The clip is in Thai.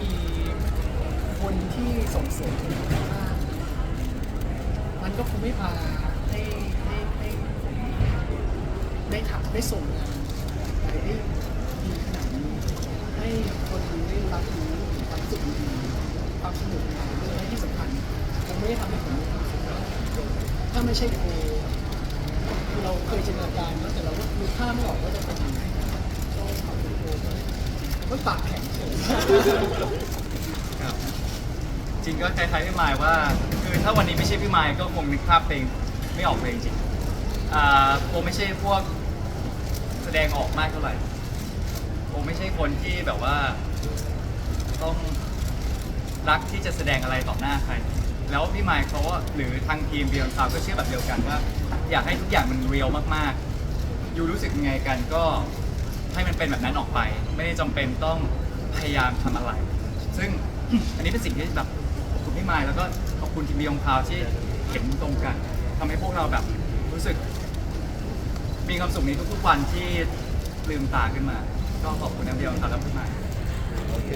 มีคนที่ส่งเสริมมากมันก็คงไม่พาให้ให้ให้ได้ทำได้ส่งงานไปได้ดีขนาดนี้ให้คนดูได้รับรู้ความสุขดีๆความสนุกและที่สำคัญมันไม่ได้ทำให้ผมมีความสุขถ้าไม่ใช่โคเราเคยจินตนาการนะแต่เราก็ดูภาพไม่ออกว่าจะเป็นยังไงก็ขอบคุณโค ก็ปากแข็งเฉยครับจริงก็คล้ายๆพี่มายว่า คือถ้าวันนี้ไม่ใช่พี่มายก็คงนึกภาพเพลงไม่ออกเพลงจริงอ่าโอไม่ใช่พวกแสดงออกมากเท่าไหร่โอไม่ใช่คนที่แบบว่า ต้องรักที่จะแสดงอะไรต่อหน้าใคร แล้วพี่มายเขาก็หรือทางทีมเบียร์ซาวก็เชื่อแบบเดียวกันว่า อยากให้ทุกอย่างมันเรียลมากๆ อยู่รู้สึกยังไงกันก็ ให้มันเป็นแบบนั้นออกไป ไม่ได้จำเป็นต้องพยายามทำอะไร ซึ่ง อันนี้เป็นสิ่งที่แบบขอบคุณพี่มายแล้วก็ขอบคุณทีมเบียร์พาวที่เห็นตรงกันทำให้พวกเราแบบรู้สึก มีความสุขในทุกๆวันที่ลืมตาขึ้นมา ก็ขอบคุณน้ำเดียวครับแล้วพี่มายโอเค